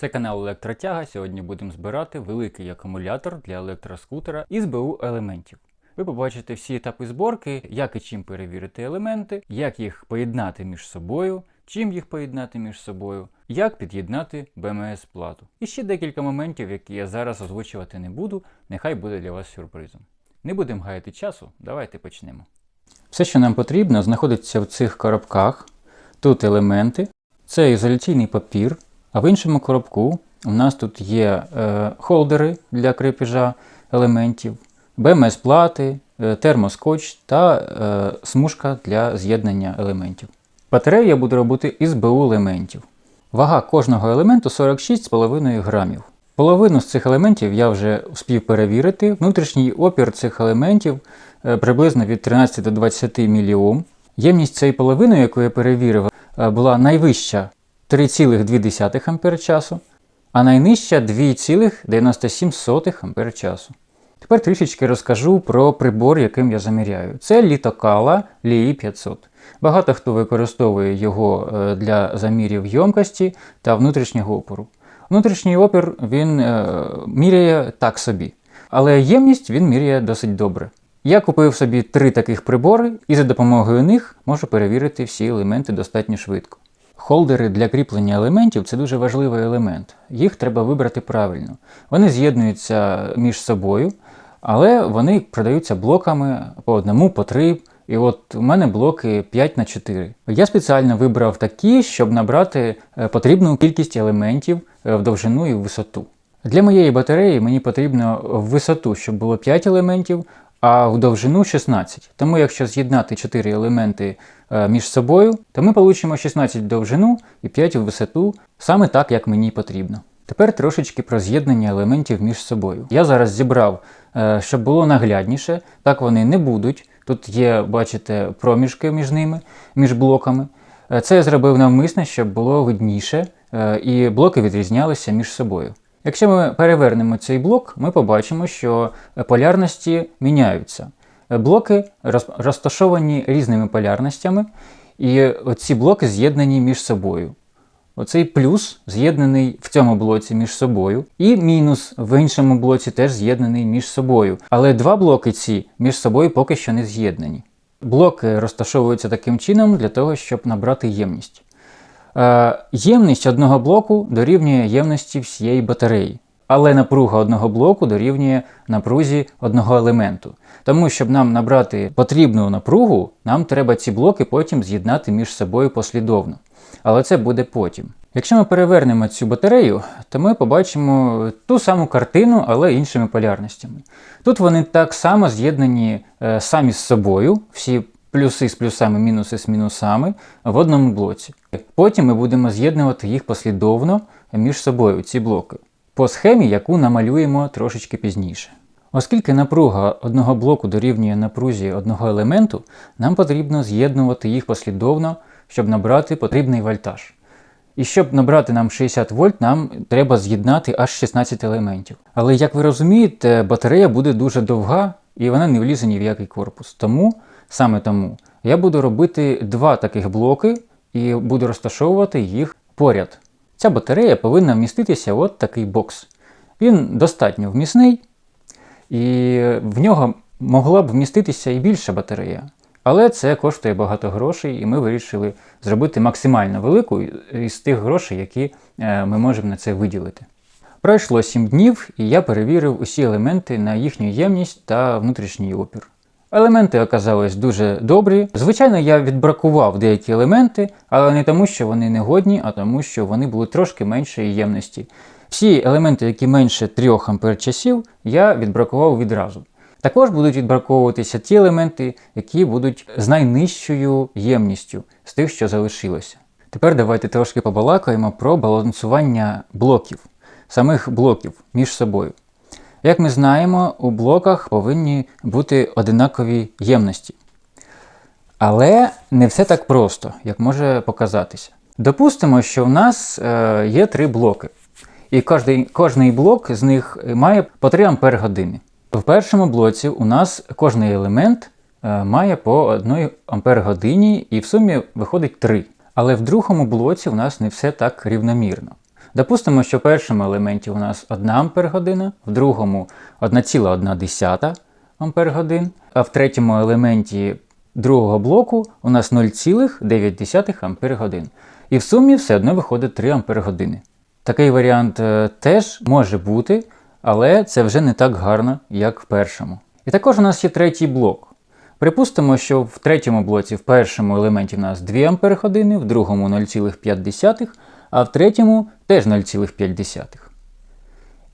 Це канал Електротяга. Сьогодні будемо збирати великий акумулятор для електроскутера із БУ елементів. Ви побачите всі етапи зборки, як і чим перевірити елементи, як їх поєднати між собою, чим їх поєднати між собою, як під'єднати БМС плату. І ще декілька моментів, які я зараз озвучувати не буду, нехай буде для вас сюрпризом. Не будемо гаяти часу, давайте почнемо. Все, що нам потрібно, знаходиться в цих коробках. Тут елементи, це ізоляційний папір, а в іншому коробку у нас тут є е, холдери для крепежа елементів, БМС-плати, е, термоскотч та е, смужка для з'єднання елементів. Батарею я буду робити із БУ елементів. Вага кожного елементу 46,5 грамів. Половину з цих елементів я вже вспів перевірити. Внутрішній опір цих елементів е, приблизно від 13 до 20 мільйом. Ємність цієї половини, яку я перевірив, е, була найвища 3,2 ампер-часу, а найнижча 2,97 ампер-часу. Тепер трішечки розкажу про прибор, яким я заміряю. Це літокала Лії 500. Багато хто використовує його е, для замірів ємкості та внутрішнього опору. Внутрішній опір він е, міряє так собі, але ємність він міряє досить добре. Я купив собі три таких прибори і за допомогою них можу перевірити всі елементи достатньо швидко. Холдери для кріплення елементів це дуже важливий елемент. Їх треба вибрати правильно. Вони з'єднуються між собою, але вони продаються блоками по одному, по три. І от у мене блоки 5 на 4. Я спеціально вибрав такі, щоб набрати е, потрібну кількість елементів е, в довжину і в висоту. Для моєї батареї мені потрібно в висоту, щоб було 5 елементів, а в довжину 16. Тому якщо з'єднати 4 елементи е, між собою, то ми получимо 16 в довжину і 5 в висоту, саме так, як мені потрібно. Тепер трошечки про з'єднання елементів між собою. Я зараз зібрав, е, щоб було наглядніше, так вони не будуть. Тут є, бачите, проміжки між ними, між блоками. Е, Це я зробив навмисно, щоб було видніше, і блоки відрізнялися між собою. Якщо ми перевернемо цей блок, ми побачимо, що полярності міняються. Блоки розташовані різними полярностями, і ці блоки з'єднані між собою. Оцей плюс з'єднаний в цьому блоці між собою, і мінус в іншому блоці теж з'єднаний між собою. Але два блоки ці між собою поки що не з'єднані. Блоки розташовуються таким чином для того, щоб набрати ємність. Е, ємність одного блоку дорівнює ємності всієї батареї, але напруга одного блоку дорівнює напрузі одного елементу. Тому, щоб нам набрати потрібну напругу, нам треба ці блоки потім з'єднати між собою послідовно. Але це буде потім. Якщо ми перевернемо цю батарею, то ми побачимо ту саму картину, але іншими полярностями. Тут вони так само з'єднані е, самі з собою, всі плюси з плюсами, мінуси з мінусами в одному блоці. Потім ми будемо з'єднувати їх послідовно між собою, ці блоки, по схемі, яку намалюємо трошечки пізніше. Оскільки напруга одного блоку дорівнює напрузі одного елементу, нам потрібно з'єднувати їх послідовно, щоб набрати потрібний вольтаж. І щоб набрати нам 60 вольт, нам треба з'єднати аж 16 елементів. Але як ви розумієте, батарея буде дуже довга і вона не влізе ні в який корпус. Тому, саме тому, я буду робити два таких блоки і буду розташовувати їх поряд. Ця батарея повинна вміститися в от такий бокс. Він достатньо вмісний, і в нього могла б вміститися і більша батарея. Але це коштує багато грошей, і ми вирішили зробити максимально велику із тих грошей, які е, ми можемо на це виділити. Пройшло 7 днів, і я перевірив усі елементи на їхню ємність та внутрішній опір. Елементи оказались дуже добрі. Звичайно, я відбракував деякі елементи, але не тому, що вони негодні, а тому, що вони були трошки меншої ємності. Всі елементи, які менше 3 ампер часів, я відбракував відразу. Також будуть відбраковуватися ті елементи, які будуть з найнижчою ємністю з тих, що залишилося. Тепер давайте трошки побалакаємо про балансування блоків, самих блоків між собою. Як ми знаємо, у блоках повинні бути одинакові ємності. Але не все так просто, як може показатися. Допустимо, що в нас е, є три блоки, і кожний, кожний блок з них має по 3 ампер години. В першому блоці у нас кожний елемент е, має по 1 ампер годині і в сумі виходить 3. Але в другому блоці у нас не все так рівномірно. Допустимо, що в першому елементі у нас 1 Ампер година, в другому 1,1 Ампер годин, а в третьому елементі другого блоку у нас 0,9 Ампер годин. І в сумі все одно виходить 3 Ампер години. Такий варіант е, теж може бути, але це вже не так гарно, як в першому. І також у нас є третій блок. Припустимо, що в третьому блоці в першому елементі в нас 2 Ампер в другому 0,5, а в третьому теж 0,5.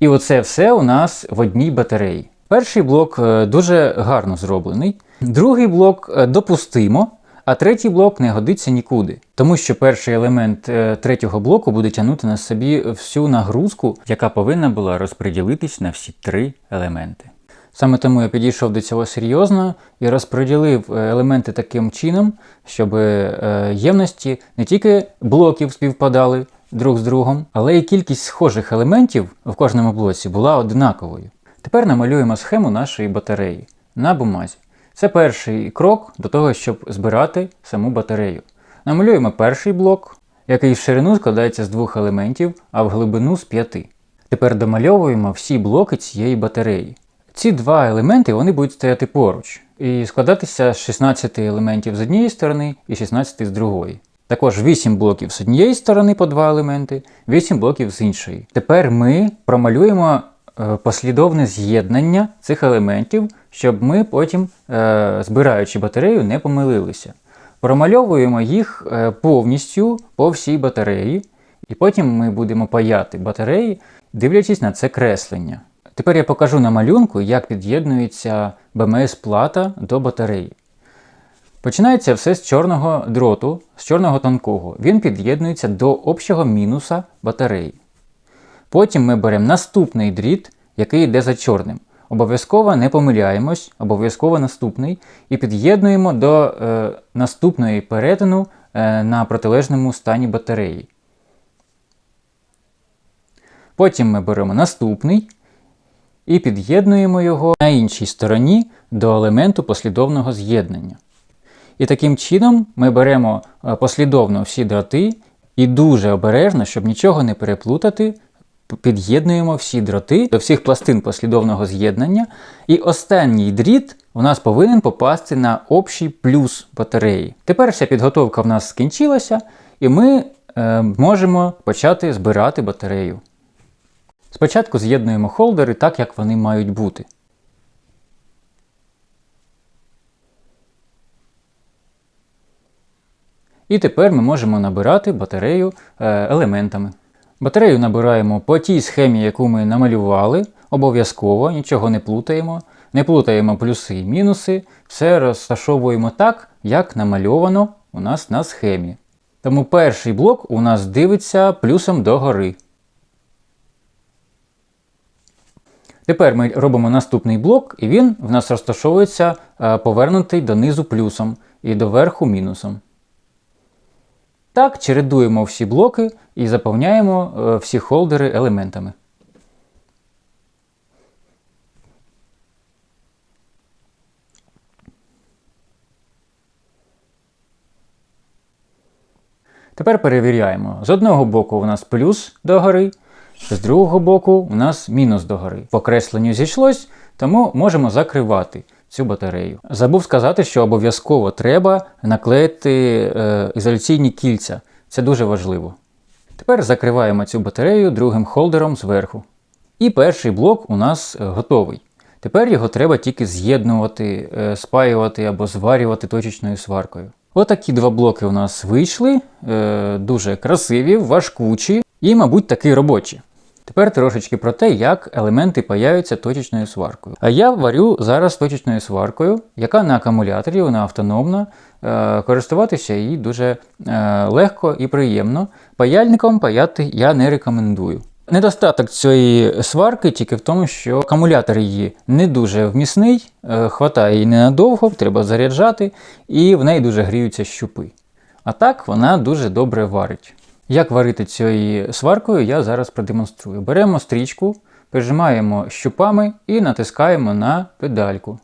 І оце все у нас в одній батареї. Перший блок е, дуже гарно зроблений, другий блок е, допустимо, а третій блок не годиться нікуди. Тому що перший елемент е, третього блоку буде тягнути на собі всю нагрузку, яка повинна була розподілитись на всі три елементи. Саме тому я підійшов до цього серйозно і розподілив е, елементи таким чином, щоб е, ємності не тільки блоків співпадали друг з другом, але й кількість схожих елементів в кожному блоці була однаковою. Тепер намалюємо схему нашої батареї на бумазі. Це перший крок до того, щоб збирати саму батарею. Намалюємо перший блок, який в ширину складається з двох елементів, а в глибину з п'яти. Тепер домальовуємо всі блоки цієї батареї. Ці два елементи вони будуть стояти поруч і складатися з 16 елементів з однієї сторони і 16 з другої. Також 8 блоків з однієї сторони по 2 елементи, 8 блоків з іншої. Тепер ми промалюємо е, послідовне з'єднання цих елементів, щоб ми потім, е, збираючи батарею, не помилилися. Промальовуємо їх е, повністю по всій батареї, і потім ми будемо паяти батареї, дивлячись на це креслення. Тепер я покажу на малюнку, як під'єднується БМС-плата до батареї. Починається все з чорного дроту, з чорного тонкого. Він під'єднується до общого мінуса батареї. Потім ми беремо наступний дріт, який йде за чорним. Обов'язково не помиляємось, обов'язково наступний, і під'єднуємо до е, наступної перетину е, на протилежному стані батареї. Потім ми беремо наступний і під'єднуємо його на іншій стороні до елементу послідовного з'єднання. І таким чином ми беремо е, послідовно всі дроти і дуже обережно, щоб нічого не переплутати, під'єднуємо всі дроти до всіх пластин послідовного з'єднання. І останній дріт у нас повинен попасти на общий плюс батареї. Тепер вся підготовка в нас скінчилася, і ми е, можемо почати збирати батарею. Спочатку з'єднуємо холдери так, як вони мають бути. І тепер ми можемо набирати батарею е, елементами. Батарею набираємо по тій схемі, яку ми намалювали, обов'язково, нічого не плутаємо. Не плутаємо плюси і мінуси, все розташовуємо так, як намальовано у нас на схемі. Тому перший блок у нас дивиться плюсом догори. Тепер ми робимо наступний блок, і він в нас розташовується е, повернутий донизу плюсом і до верху мінусом. Так, чередуємо всі блоки і заповняємо е, всі холдери елементами. Тепер перевіряємо. З одного боку у нас плюс догори, з другого боку у нас мінус догори. Покресленню зійшлось, тому можемо закривати цю батарею. Забув сказати, що обов'язково треба наклеїти е, ізоляційні кільця. Це дуже важливо. Тепер закриваємо цю батарею другим холдером зверху. І перший блок у нас е, готовий. Тепер його треба тільки з'єднувати, е, спаювати або зварювати точечною сваркою. Отакі два блоки у нас вийшли, е, дуже красиві, важкучі і, мабуть, таки робочі. Тепер трошечки про те, як елементи паяються точечною сваркою. А я варю зараз точечною сваркою, яка на акумуляторі, вона автономна. Е, користуватися їй дуже е, легко і приємно. Паяльником паяти я не рекомендую. Недостаток цієї сварки тільки в тому, що акумулятор її не дуже вмісний, е, хватає її ненадовго, треба заряджати, і в неї дуже гріються щупи. А так вона дуже добре варить. Як варити цією сваркою, я зараз продемонструю. Беремо стрічку, прижимаємо щупами і натискаємо на педальку.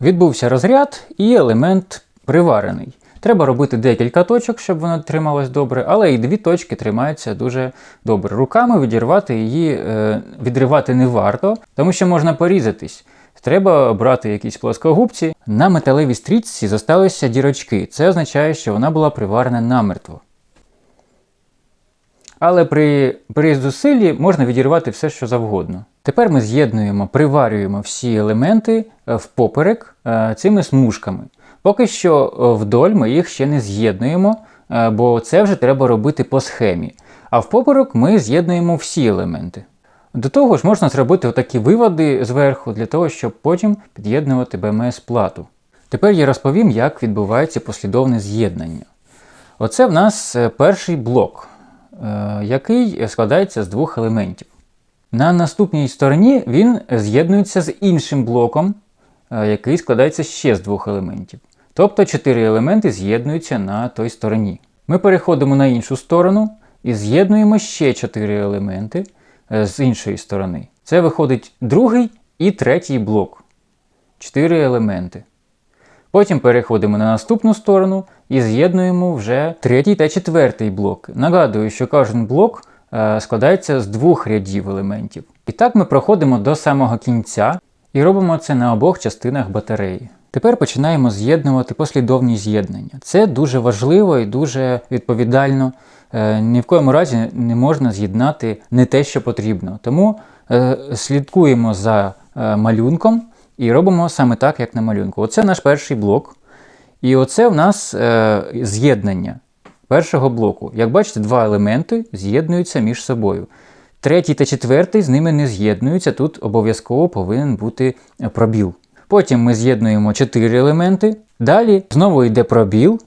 Відбувся розряд і елемент приварений. Треба робити декілька точок, щоб вона трималась добре, але і дві точки тримаються дуже добре. Руками відірвати її е, відривати не варто, тому що можна порізатись. Треба брати якісь плоскогубці. На металевій стрічці зосталися дірочки. Це означає, що вона була приварена намертво. Але при, при зусиллі можна відірвати все, що завгодно. Тепер ми з'єднуємо, приварюємо всі елементи е, впоперек е, цими смужками. Поки що е, вдоль ми їх ще не з'єднуємо, бо це вже треба робити по схемі. А впоперек ми з'єднуємо всі елементи. До того ж, можна зробити отакі виводи зверху для того, щоб потім під'єднувати БМС-плату. Тепер я розповім, як відбувається послідовне з'єднання. Оце в нас е, перший блок, е, який складається з двох елементів. На наступній стороні він з'єднується з іншим блоком, е, який складається ще з двох елементів. Тобто чотири елементи з'єднуються на той стороні. Ми переходимо на іншу сторону і з'єднуємо ще чотири елементи з іншої сторони. Це виходить другий і третій блок. Чотири елементи. Потім переходимо на наступну сторону і з'єднуємо вже третій та четвертий блок. Нагадую, що кожен блок е, складається з двох рядів елементів. І так ми проходимо до самого кінця і робимо це на обох частинах батареї. Тепер починаємо з'єднувати послідовні з'єднання. Це дуже важливо і дуже відповідально. Е, Ні в коєму разі не можна з'єднати не те, що потрібно. Тому е, слідкуємо за е, малюнком і робимо саме так, як на малюнку. Оце наш перший блок. І оце в нас з'єднання першого блоку. Як бачите, два елементи з'єднуються між собою. Третій та четвертий з ними не з'єднуються. Тут обов'язково повинен бути пробіл. Потім ми з'єднуємо 4 елементи. Далі знову йде пробіл.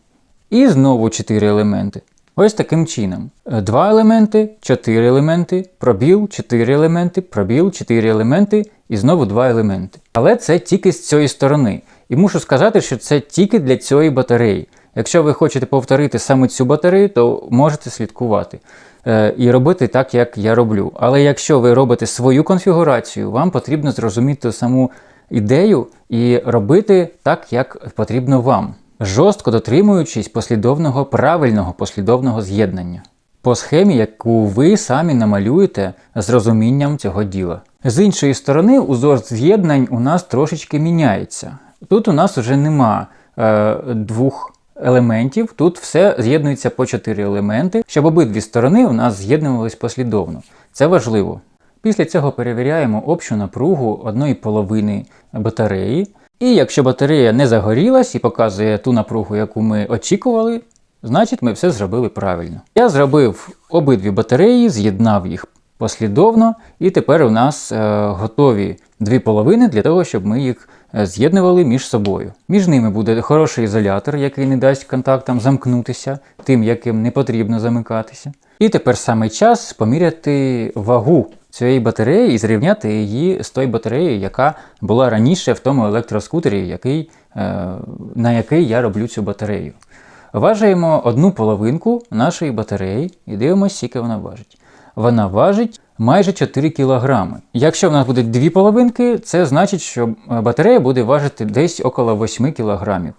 І знову 4 елементи. Ось таким чином. Е, Два елементи, 4 елементи, пробіл, 4 елементи, пробіл, 4 елементи і знову 2 елементи. Але це тільки з цієї сторони. І мушу сказати, що це тільки для цієї батареї. Якщо ви хочете повторити саме цю батарею, то можете слідкувати е, і робити так, як я роблю. Але якщо ви робите свою конфігурацію, вам потрібно зрозуміти саму ідею і робити так, як потрібно вам, жорстко дотримуючись послідовного правильного послідовного з'єднання. По схемі, яку ви самі намалюєте з розумінням цього діла. З іншої сторони, узор з'єднань у нас трошечки міняється. Тут у нас вже нема е, двох елементів, тут все з'єднується по чотири елементи, щоб обидві сторони у нас з'єднувались послідовно. Це важливо. Після цього перевіряємо общу напругу одної половини батареї. І якщо батарея не загорілась і показує ту напругу, яку ми очікували, значить ми все зробили правильно. Я зробив обидві батареї, з'єднав їх послідовно, і тепер у нас е, готові дві половини для того, щоб ми їх е, з'єднували між собою. Між ними буде хороший ізолятор, який не дасть контактам замкнутися, тим, яким не потрібно замикатися. І тепер саме час поміряти вагу цієї батареї і зрівняти її з тою батареєю, яка була раніше в тому електроскутері, який, е, на який я роблю цю батарею. Важуємо одну половинку нашої батареї і дивимося, скільки вона важить. Вона важить майже 4 кг. Якщо в нас буде дві половинки, це значить, що батарея буде важити десь около 8 кг.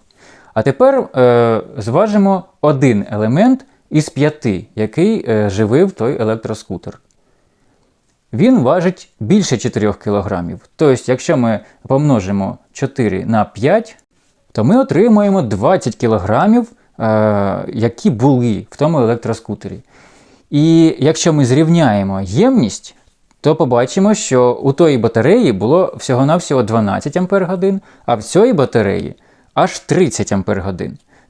А тепер е, зважимо один елемент із п'яти, який е, живив той електроскутер. Він важить більше 4 кг. Тобто, якщо ми помножимо 4 на 5, то ми отримаємо 20 кг, які були в тому електроскутері. І якщо ми зрівняємо ємність, то побачимо, що у тої батареї було всього-навсього 12 Ах, а в цій батареї аж 30 Ах.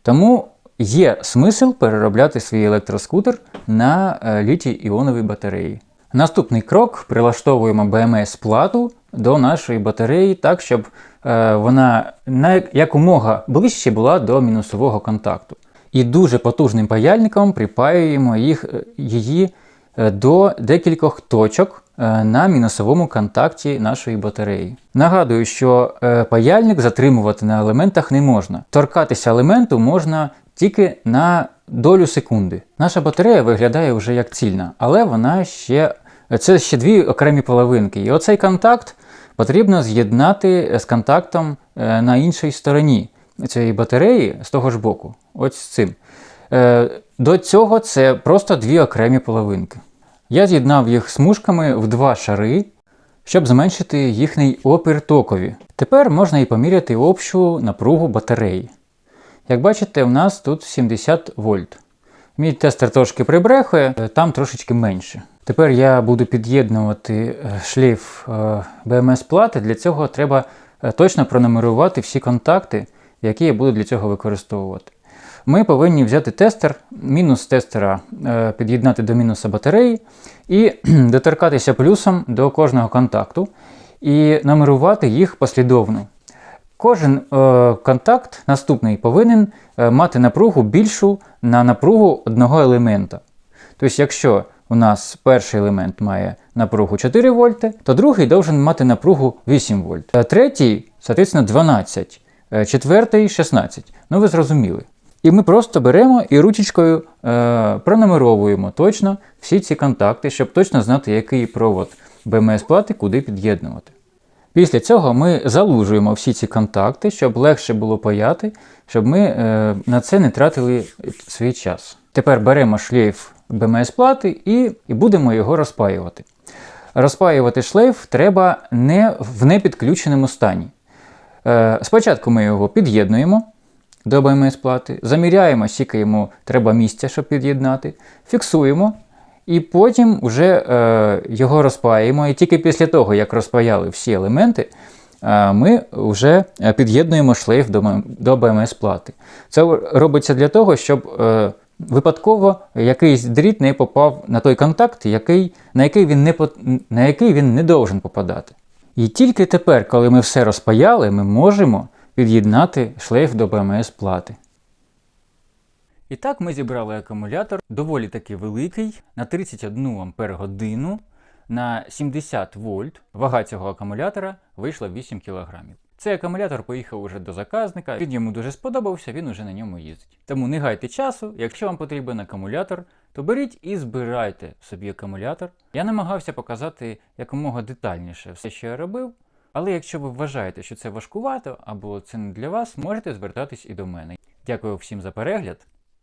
Тому є смисл переробляти свій електроскутер на е, літій-іонові батареї. Наступний крок прилаштовуємо БМС-плату до нашої батареї так, щоб е, вона на якомога ближче була до мінусового контакту. І дуже потужним паяльником припаюємо їх, е, її до декількох точок на мінусовому контакті нашої батареї. Нагадую, що паяльник затримувати на елементах не можна. Торкатися елементу можна тільки на долю секунди. Наша батарея виглядає вже як цільна, але вона ще це ще дві окремі половинки. І оцей контакт потрібно з'єднати з контактом е, на іншій стороні. цієї батареї з того ж боку, ось з цим. Е, До цього це просто дві окремі половинки. Я з'єднав їх смужками в два шари, щоб зменшити їхній опір токові. Тепер можна і поміряти общу напругу батареї. Як бачите, у нас тут 70 вольт. Мій тестер трошки прибрехує, е, там трошечки менше. Тепер я буду під'єднувати е, шлейф е, BMS плати. Для цього треба точно пронумерувати всі контакти, які я буду для цього використовувати. Ми повинні взяти тестер, мінус тестера під'єднати до мінуса батареї і доторкатися плюсом до кожного контакту і номерувати їх послідовно. Кожен е, контакт наступний повинен е, мати напругу більшу на напругу одного елемента. Тобто, якщо у нас перший елемент має напругу 4 вольти, то другий должен мати напругу 8 вольт. Третій, соответственно, 12, е, четвертий 16. Ну ви зрозуміли. І ми просто беремо і ручечкою е, пронумеровуємо точно всі ці контакти, щоб точно знати, який провод БМС плати куди під'єднувати. Після цього ми залужуємо всі ці контакти, щоб легше було паяти, щоб ми е, на це не тратили свій час. Тепер беремо шлейф БМС плати і, і будемо його розпаювати. Розпаювати шлейф треба не в непідключеному стані. Е, спочатку ми його під'єднуємо до БМС плати, заміряємо, йому треба місця, щоб під'єднати, фіксуємо. І потім вже е, його розпаємо. І тільки після того, як розпаяли всі елементи, е, ми вже під'єднуємо шлейф до, до БМС плати. Це робиться для того, щоб е, випадково якийсь дріт не попав на той контакт, який, на, який він не, на який він не должен попадати. І тільки тепер, коли ми все розпаяли, ми можемо під'єднати шлейф до БМС плати. І так ми зібрали акумулятор доволі таки великий на 31 Ампер годину на 70 вольт. Вага цього акумулятора вийшла 8 кг. Цей акумулятор поїхав уже до заказника, він йому дуже сподобався, він уже на ньому їздить. Тому не гайте часу, якщо вам потрібен акумулятор, то беріть і збирайте собі акумулятор. Я намагався показати якомога детальніше все, що я робив. Але якщо ви вважаєте, що це важкувато або це не для вас, можете звертатись і до мене. Дякую всім за перегляд